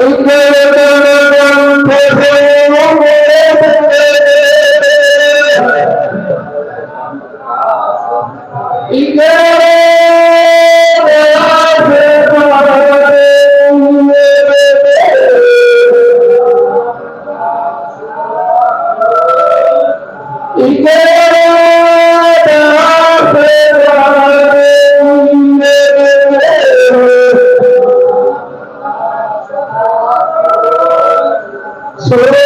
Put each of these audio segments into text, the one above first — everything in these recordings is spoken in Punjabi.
উদ্বোধন গ্রন্থে சொல்லுங்க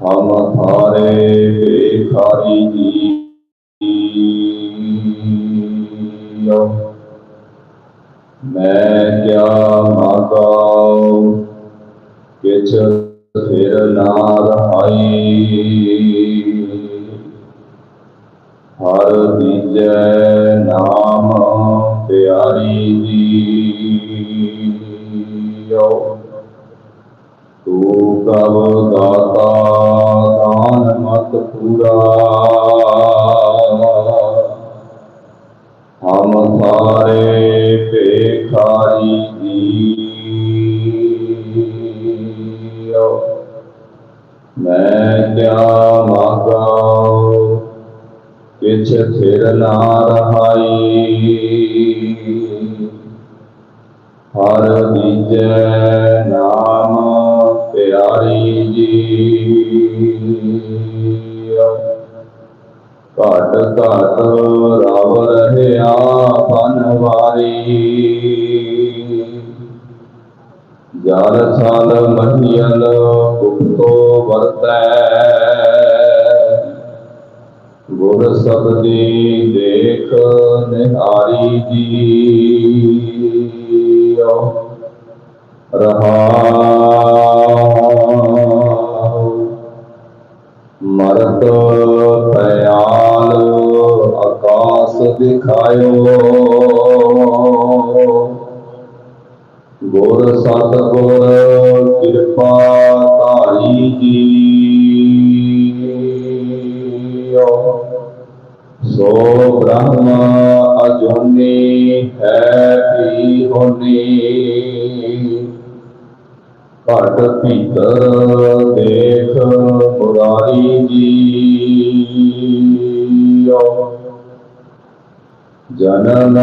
ہم تھارے بیکاری میں کیا ماتا کچھ پھر نہ رہائی ہر دیجے نام پیاری جی جاؤ تو داتا دان مت پورا ہم سارے بیکاری دی میں کیا مانگا کچھ پھر نہ رہائی ਹਰ ਦੀਜੈ ਨਾਮ ਪਿਆਰੀ ਜੀ। ਘਟ ਘਟ ਰਵ ਰਹਿਆ ਬਨਵਾਰੀ ਜਲ ਸਾਲ ਮਹੀਲ ਗੁਪਤੋ ਵਰਤੈ। ਗੁਰ ਸਬਦੀ ਦੇਖ ਨਿਹਾਰੀ ਜੀ। ਜੀਓ ਰਹਾ ਮਰਤ ਪਿਆਲ ਆਕਾਸ ਦਿਖਾਇਓ ਗੁਰ ਸਤਗੁਰ ਕਿਰਪਾ ਧਾਰੀ ਜੀਓ ਸੋ ਬ੍ਰਹਮ ਘਟ ਭੀਤਰ ਦੇਖ ਮੁਰਾਰੀ ਜੀਓ। ਜਨਮ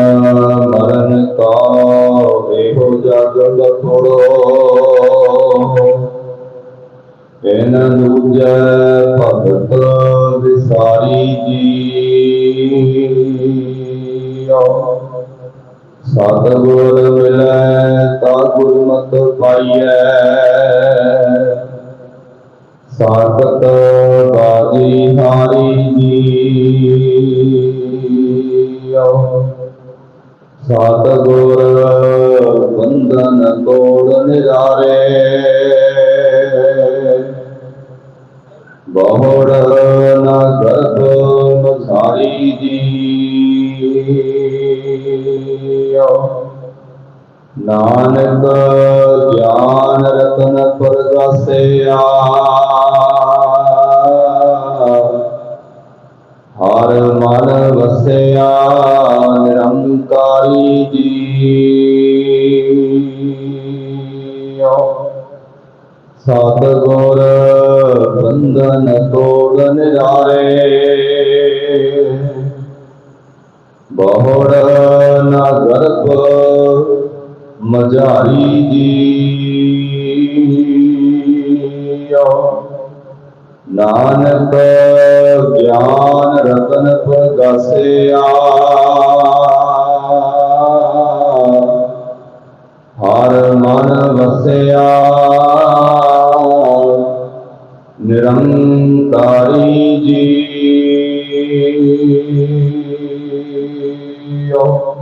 ਮਰਨ ਕਾ ਇਹੋ ਜਗ ਲਖੜੋ। ਇਨ ਦੂਜੈ ਭਗਤ ਵਿਸਾਰੀ ਜੀਓ। ਸਤਿਗੁਰ ਮਿਲੈ, ਤਾ ਗੁਰਮਤਿ ਪਾਈਐ। ਸਾਖਤ ਬਾਜੀ ਹਾਰੀ ਜੀਓ। ਸਤਿਗੁਰ ਬੰਧਨ ਤੋੜ ਨਿਰਾਰੇ। ਬਹੁੜ ਨ ਗਰਭ ਮਸਾਰੀ ਜੀਓ ਨਾਨਕ ਗਿਆਨ ਰਤਨ ਪਰਗਾਸਿਆ ਹਰ ਮਨ ਵਸਿਆ ਨਿਰੰਕਾਰੀ ਜੀਓ ਸਤਿਗੁਰ ਬੰਧਨ ਤੋੜ ਨਿਰਾਰੇ ਬਹੁੜ ਨਾ ਗਰਭ ਮਝਾਰੀ ਜੀਓ ਨਾਨਕ ਗਿਆਨ ਰਤਨ ਪ੍ਰਗਾਸਿਆ। ਹਰ ਮਨ ਵਸਿਆ। ਨਿਰੰਕਾਰੀ ਜੀ। ਵਾਹਿਗੁਰੂ